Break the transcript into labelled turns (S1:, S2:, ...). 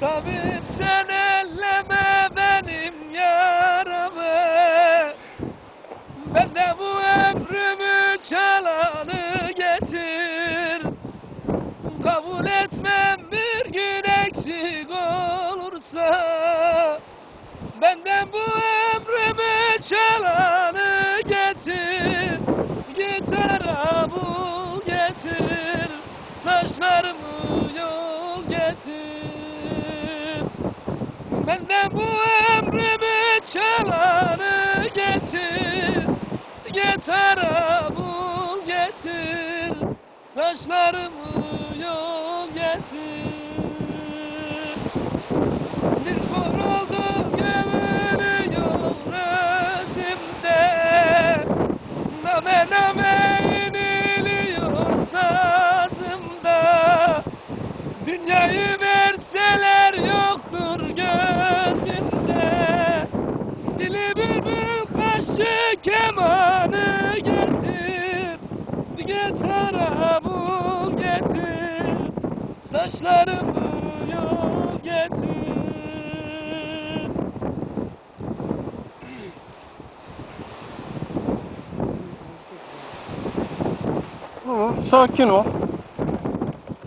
S1: Tabip sen elleme benim yaramı Ben de bu ömrümü çalanı getir. Kabul etmem bir gün eksik olursa. Benden bu ömrümü çalanı Benden bu ömrümü çalanı getir. Gitara bul getir Saçlarımı yol getir. Bir kor oldu gömülüyor özümde. Name name iniliyor sazımda. Dünyayı Saçlarımı yol getir
S2: sakin ol.